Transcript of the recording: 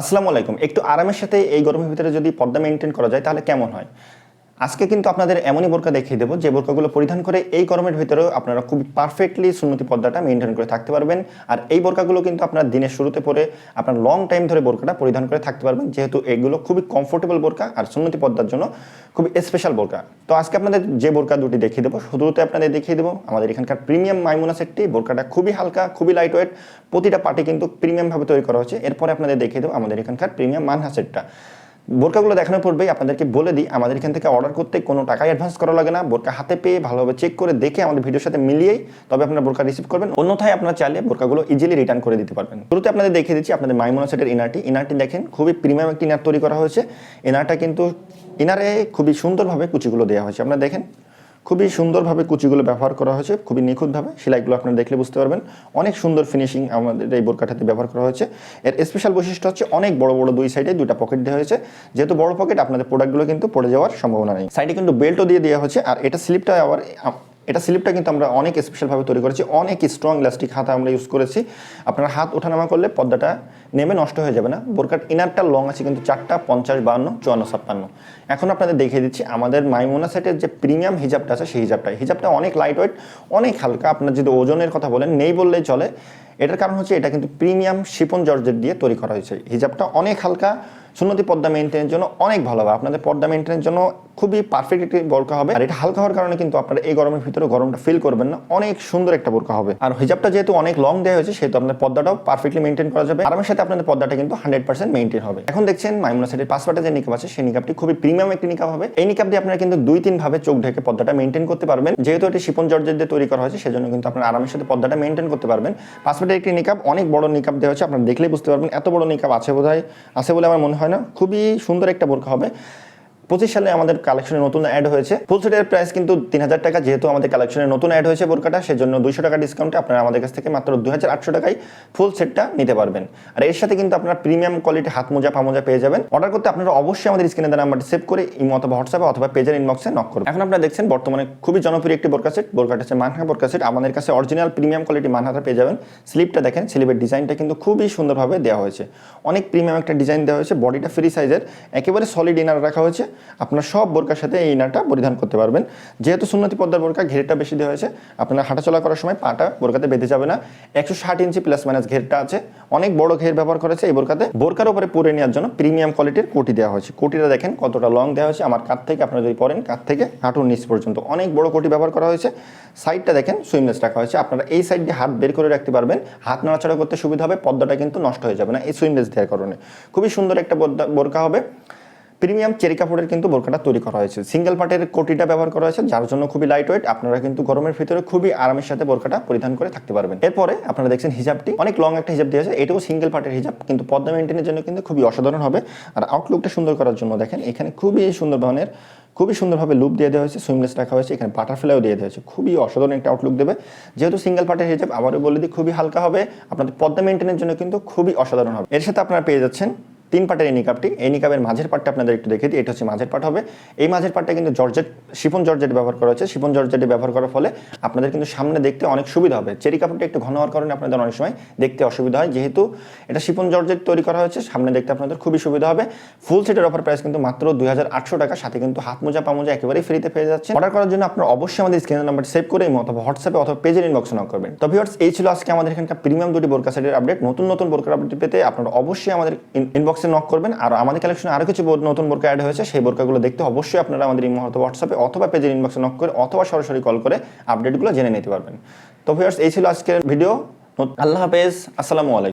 আসসালামু আলাইকুম। একটু আরামের সাথে এই গরমের ভিতরে যদি পর্দা মেনটেন করা যায়, তাহলে কেমন হয়? আজকে কিন্তু আপনাদের এমনই বোরকা দেখিয়ে দেবো, যে বোরকাগুলো পরিধান করে এই গরমের ভিতরেও আপনারা খুব পারফেক্টলি সুন্নতি পর্দাটা মেনটেন করে থাকতে পারবেন। আর এই বোরকাগুলো কিন্তু আপনার দিনের শুরুতে পরে আপনার লং টাইম ধরে বোরকাটা পরিধান করে থাকতে পারবেন, যেহেতু এগুলো খুবই কমফোর্টেবল বোরকা আর সুন্নতি পর্দার জন্য খুবই স্পেশাল বোরকা। তো আজকে আপনাদের যে বোরকা দুটি দেখিয়ে দেবো, শুরুতে আপনাদের দেখিয়ে দেবো, আমাদের এখানকার প্রিমিয়াম মাইমুনা সেটটি, বোরকাটা খুবই হালকা, খুবই লাইট ওয়েট প্রতিটা পার্টি কিন্তু প্রিমিয়ামভাবে তৈরি করা হচ্ছে এরপরে আপনাদের দেখিয়ে দেবো আমাদের এখানকার প্রিমিয়াম মানহা সেটটা। বোরকাগুলো দেখানোর পূর্বেই আপনাদেরকে বলে দিই, আমাদের এখান থেকে অর্ডার করতে কোনো টাকাই অ্যাডভান্স করা লাগে না। বোরকা হাতে পেয়ে ভালোভাবে চেক করে দেখে আমাদের ভিডিওর সাথে মিলিয়েই তবে আপনারা বোরকা রিসিভ করবেন। অন্যথায় আপনারা চাইলে বোরকাগুলো ইজিলি রিটার্ন করে দিতে পারবেন। শুরুতে আপনাদের দেখে দিচ্ছি আপনাদের মাইমোনা সেটের ইনারটি ইনারটি দেখেন, খুবই প্রিমিয়াম একটি ইনার তৈরি করা হয়েছে। ইনারটা কিন্তু ইনারে খুবই সুন্দরভাবে কুচিগুলো দেওয়া হয়েছে। আপনারা দেখেন খুবই সুন্দরভাবে কুচিগুলো ব্যবহার করা হয়েছে, খুবই নিখুঁতভাবে। সেলাইগুলো আপনারা দেখলে বুঝতে পারবেন। অনেক সুন্দর ফিনিশিং আমাদের এই বোরকাটাতে ব্যবহার করা হয়েছে। এর স্পেশাল বৈশিষ্ট্য হচ্ছে অনেক বড় বড় দুই সাইডে দুইটা পকেট দেওয়া হয়েছে। যেহেতু বড় পকেট আপনাদের প্রোডাক্টগুলো কিন্তু পড়ে যাওয়ার সম্ভাবনা নেই। সাইডে কিন্তু বেল্টও দিয়ে দেওয়া হয়েছে। আর এটা স্লিপটা আবার এটা স্লিপটা কিন্তু আমরা অনেক স্পেশালভাবে তৈরি করেছি, অনেক স্ট্রং ইলাস্টিক হাতা আমরা ইউজ করেছি। আপনার হাত ওঠানামা করলে পর্দাটা নেমে নষ্ট হয়ে যাবে না। বোরকার ইনারটা লং আছে কিন্তু চারটা পঞ্চাশ বান্ন চুয়ান্ন, ছাপ্পান্ন। এখন আপনাদের দেখিয়ে দিচ্ছি, আমাদের মাইমোনা সেটের যে প্রিমিয়াম হিজাবটা আছে সেই হিজাবটা হিজাবটা অনেক লাইট ওয়েট অনেক হালকা। আপনার যদি ওজনের কথা বলেন, নেই বললেই চলে। এটার কারণ হচ্ছে এটা কিন্তু প্রিমিয়াম শিপন জর্জেট দিয়ে তৈরি করা হয়েছে। হিজাবটা অনেক হালকা সুন্নতি পর্দা মেনটেনের জন্য অনেক ভালো হবে। আপনাদের পর্দা মেনটেনের জন্য খুবই পারফেক্ট একটি বোরকা হবে। আর এটা হালকা হওয়ার কারণে কিন্তু আপনারা এই গরমের ভিতরে গরমটা ফিল করবেন না। অনেক সুন্দর একটা বোরকা হবে। আর হিজাবটা যেহেতু অনেক লং দেওয়া হয়েছে, সেহেতু আপনাদের পর্দাটাও পারফেক্টলি মেনটেন করা যাবে। আরামের সাথে আপনাদের পর্দাটা কিন্তু হান্ড্রেড পার্সেন্ট মেনটেন হবে। এখন দেখছেন মাইমুনা সেটের পাসওয়ার্ডে যে নিকাপ আছে, সেই নিকাপটি খুবই প্রিমিয়াম একটি নিকাপ হবে। এই নিকাপ দিয়ে আপনারা কিন্তু দুই তিন ভাবে চোখ ঢেকে পর্দাটা মেনটেন করতে পারবেন। যেহেতু এটি শিপন জর্জের দিয়ে তৈরি করা হয়েছে, সেজন্য কিন্তু আপনারা আরামের সাথে পর্দাটা মেনটেন করতে পারবেন। পাসওয়ার্ডের একটি নিকাপ অনেক বড় নিকাপ দেওয়া হয়েছে, আপনারা দেখলেই বুঝতে পারবেন। এত বড় নিকাপ আছে বোধহয়, আছে বলে আমার মনে হয় না। খুবই সুন্দর একটা বোরকা হবে। পঁচিশ সালে আমাদের কালেকশনে নতুন অ্যাড হয়েছে। ফুল সেটের প্রাইস কিন্তু তিন হাজার টাকা, যেহেতু আমাদের কালেকশনে নতুন অ্যাড হয়েছে বোরকাটা, সেজন্য দুইশো টাকা ডিসকাউন্টে আপনারা আমাদের কাছ থেকে মাত্র দুই হাজার আটশো টাকায় ফুল সেটটা নিতে পারবেন। আর এর সাথে কিন্তু আপনারা প্রিমিয়াম কোয়ালিটি হাত মোজা পামোজা পেয়ে যাবেন। অর্ডার করতে আপনারা অবশ্যই আমাদের স্ক্রিনে দেওয়া নাম্বারটি সেভ করে ইমো অথবা হোয়াটসঅ্যাপে অথবা পেজের ইনবক্সে নক করুন। এখন আপনারা দেখছেন বর্তমানে খুবই জনপ্রিয় একটি বোরকা সেট বোরকাটা হচ্ছে মানহা বোরকা সেট আমাদের কাছে অরিজিনাল প্রিমিয়াম কোয়ালিটি মানহাটা পেয়ে যাবেন। স্লিপটা দেখেন স্লিপের ডিজাইনটা কিন্তু খুবই সুন্দরভাবে দেওয়া হয়েছে। অনেক প্রিমিয়াম একটা ডিজাইন দেওয়া হয়েছে। বডিটা ফ্রি সাইজের একেবারে সলিড ইনার রাখা হয়েছে। আপনারা সব বোরকার সাথে এই ইনারটা পরিধান করতে পারবেন। যেহেতু সুন্নতি পদ্মার বোরকা ঘেরটা বেশি দেওয়া হয়েছে, আপনারা হাঁটাচলা করার সময় পাটা বোরকাতে বেঁধে যাবে না। একশো ষাট ইঞ্চি প্লাস মাইনাস ঘেরটা আছে। অনেক বড় ঘের ব্যবহার করেছে এই বোরকাতে। বোরকার উপরে পরে নেওয়ার জন্য প্রিমিয়াম কোয়ালিটির কোটি দেওয়া হয়েছে। কোটিটা দেখেন কতটা লং দেওয়া হয়েছে। আমার কাত থেকে আপনারা যদি পরেন কাত থেকে হাঁটুর নিচ পর্যন্ত অনেক বড় কোটি ব্যবহার করা হয়েছে। সাইডটা দেখেন সুইমলেস রাখা হয়েছে। আপনারা এই সাইড দিয়ে হাত বের করে রাখতে পারবেন। হাত নাড়াচাড়া করতে সুবিধা হবে পর্দাটা কিন্তু নষ্ট হয়ে যাবে না এই সুইমলেস দেওয়ার কারণে। খুবই সুন্দর একটা বোরকা হবে। প্রিমিয়াম চেরি কাপড়ের কিন্তু বোরকাটা তৈরি করা হয়েছে। সিঙ্গেল পার্টের কোটিটা ব্যবহার করা হয়েছে, যার জন্য খুবই লাইট ওয়েট আপনারা কিন্তু গরমের ভিতরে খুবই আরামের সাথে বোরকাটা পরিধান করে থাকতে পারবেন। এরপরে আপনারা দেখছেন হিজাবটি। অনেক লং একটা হিজাব দিয়েছে এটাও সিঙ্গেল পার্টের হিজাব, কিন্তু পদ্মা মেনটেনের জন্য কিন্তু খুবই অসাধারণ হবে। আর আউটলুকটা সুন্দর করার জন্য দেখেন, এখানে খুবই সুন্দর ধরনের, খুবই সুন্দরভাবে লুপ দিয়ে দেওয়া হয়েছে সুইমলেস রাখা হয়েছে, এখানে বাটারফ্লাইও দিয়ে দেওয়া হয়েছে। খুবই অসাধারণ একটা আউটলুক দেবে। যেহেতু সিঙ্গেল পার্টের হিজাব, আবারও বলে দিই, খুবই হালকা হবে। আপনাদের পদ্মা মেনটেনের জন্য কিন্তু খুবই অসাধারণ হবে। এর সাথে আপনারা পেয়ে যাচ্ছেন তিন পাটের এই নিকাপটি এই নিকাপের মাঝের পাটটা আপনাদের একটু দেখে দিই, এটা হচ্ছে মাঝের পাট হবে। এই মাঝের পাটটা কিন্তু জর্জেট, শিফন জর্জেট ব্যবহার করা হয়েছে। শিফন জর্জেটে ব্যবহার করার ফলে আপনাদের কিন্তু সামনে দেখতে অনেক সুবিধা হবে। চেরি কাপড়টা একটু ঘন হওয়ার কারণে আপনাদের অনেক সময় দেখতে অসুবিধা হয়। যেহেতু এটা শিফন জর্জেট তৈরি করা হয়েছে, সামনে দেখতে আপনাদের খুবই সুবিধা হবে। ফুল সেটের অফার প্রাইস কিন্তু মাত্র দুই হাজার আটশো টাকা। সাথে কিন্তু হাত মোজা, পা মোজা একেবারেই ফ্রিতে পেয়ে যাচ্ছে অর্ডার করার জন্য আপনারা অবশ্যই আমাদের স্ক্রিনের নাম্বার সেভ করে অথবা হোয়াটসঅ্যাপে অথবা পেজের ইনবক্সে নক করবেন। তো ভিউয়ার্স এই ছিল আজকে আমাদের এখানকার প্রিমিয়াম দুটি বোরকা সেটের আপডেট নতুন নতুন বোরকার আপডেট পেতে আপনারা অবশ্যই আমাদের ইনবক্সে নক করবেন। আর আমাদের কালেকশনে আরও কিছু নতুন বোরকা অ্যাড হয়েছে, সেই বোরকাগুলো দেখতে অবশ্যই আপনারা আমাদের ইমো অথবা হোয়াটসঅ্যাপে অথবা পেজের ইনবক্সে নক করে অথবা সরাসরি কল করে আপডেটগুলো জেনে নিতে পারবেন। তো ভিউয়ার্স এই ছিল আজকের ভিডিও আল্লাহ হাফেজ। আসসালামু আলাইকুম।